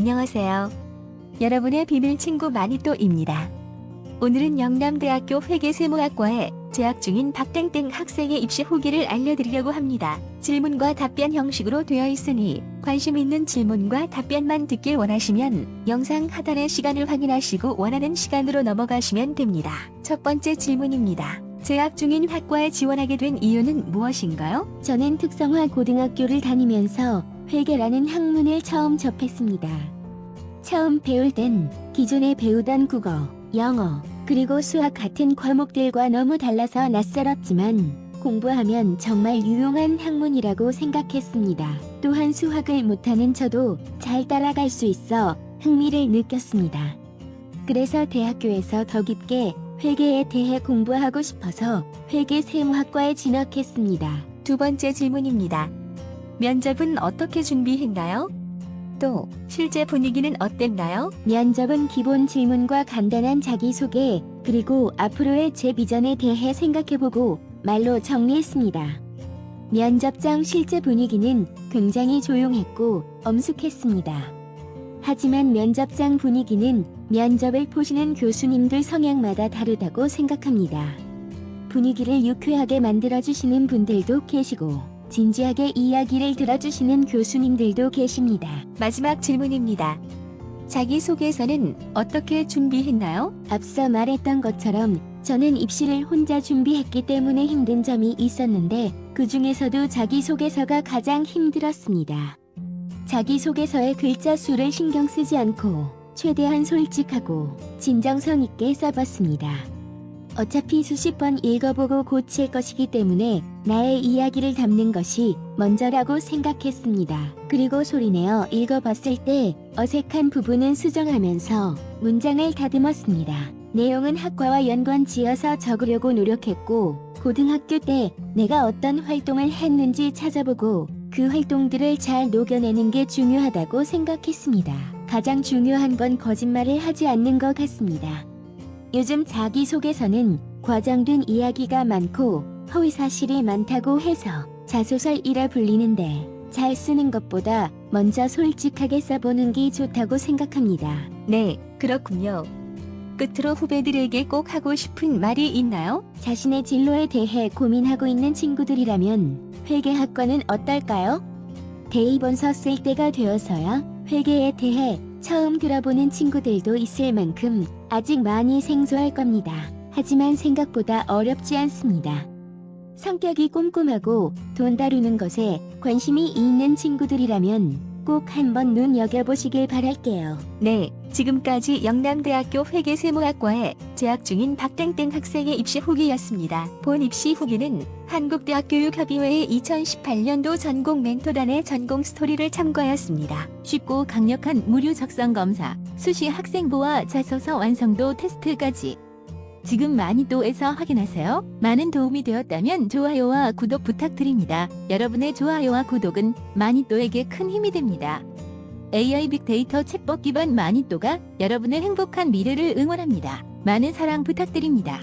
안녕하세요. 여러분의 비밀 친구 마니또입니다. 오늘은 영남대학교 회계세무학과에 재학 중인 박땡땡 학생의 입시 후기를 알려드리려고 합니다. 질문과 답변 형식으로 되어 있으니 관심 있는 질문과 답변만 듣길 원하시면 영상 하단의 시간을 확인하시고 원하는 시간으로 넘어가시면 됩니다. 첫 번째 질문입니다. 재학 중인 학과에 지원하게 된 이유는 무엇인가요? 저는 특성화 고등학교를 다니면서 회계라는 학문을 처음 접했습니다. 처음 배울 땐 기존에 배우던 국어, 영어, 그리고 수학 같은 과목들과 너무 달라서 낯설었지만 공부하면 정말 유용한 학문이라고 생각했습니다. 또한 수학을 못하는 저도 잘 따라갈 수 있어 흥미를 느꼈습니다. 그래서 대학교에서 더 깊게 회계에 대해 공부하고 싶어서 회계 세무학과에 진학했습니다. 두 번째 질문입니다. 면접은 어떻게 준비했나요? 또 실제 분위기는 어땠나요? 면접은 기본 질문과 간단한 자기소개, 그리고 앞으로의 제 비전에 대해 생각해보고 말로 정리했습니다. 면접장 실제 분위기는 굉장히 조용했고 엄숙했습니다. 하지만 면접장 분위기는 면접을 보시는 교수님들 성향마다 다르다고 생각합니다. 분위기를 유쾌하게 만들어주시는 분들도 계시고, 진지하게 이야기를 들어주시는 교수님들도 계십니다. 마지막 질문입니다. 자기소개서는 어떻게 준비했나요? 앞서 말했던 것처럼 저는 입시를 혼자 준비했기 때문에 힘든 점이 있었는데 그 중에서도 자기소개서가 가장 힘들었습니다. 자기소개서의 글자 수를 신경 쓰지 않고 최대한 솔직하고 진정성 있게 써봤습니다. 어차피 수십 번 읽어보고 고칠 것이기 때문에 나의 이야기를 담는 것이 먼저라고 생각했습니다. 그리고 소리내어 읽어봤을 때 어색한 부분은 수정하면서 문장을 다듬었습니다. 내용은 학과와 연관 지어서 적으려고 노력했고, 고등학교 때 내가 어떤 활동을 했는지 찾아보고 그 활동들을 잘 녹여내는 게 중요하다고 생각했습니다. 가장 중요한 건 거짓말을 하지 않는 것 같습니다. 요즘 자기소개서는 과장된 이야기가 많고 허위사실이 많다고 해서 자소설이라 불리는데 잘 쓰는 것보다 먼저 솔직하게 써보는 게 좋다고 생각합니다. 네, 그렇군요. 끝으로 후배들에게 꼭 하고 싶은 말이 있나요? 자신의 진로에 대해 고민하고 있는 친구들이라면 회계학과는 어떨까요? 대입원서 쓸 때가 되어서야 회계에 대해 처음 들어보는 친구들도 있을 만큼 아직 많이 생소할 겁니다. 하지만 생각보다 어렵지 않습니다. 성격이 꼼꼼하고 돈 다루는 것에 관심이 있는 친구들이라면 꼭 한번 눈여겨보시길 바랄게요. 네, 지금까지 영남대학교 회계세무학과에 재학 중인 박땡땡 학생의 입시 후기였습니다. 본 입시 후기는 한국대학교육협의회의 2018년도 전공 멘토단의 전공 스토리를 참고하였습니다. 쉽고 강력한 무료 적성 검사, 수시 학생부와 자소서 완성도 테스트까지 지금 마니또에서 확인하세요. 많은 도움이 되었다면 좋아요와 구독 부탁드립니다. 여러분의 좋아요와 구독은 마니또에게 큰 힘이 됩니다. AI 빅데이터 챗봇 기반 마니또가 여러분의 행복한 미래를 응원합니다. 많은 사랑 부탁드립니다.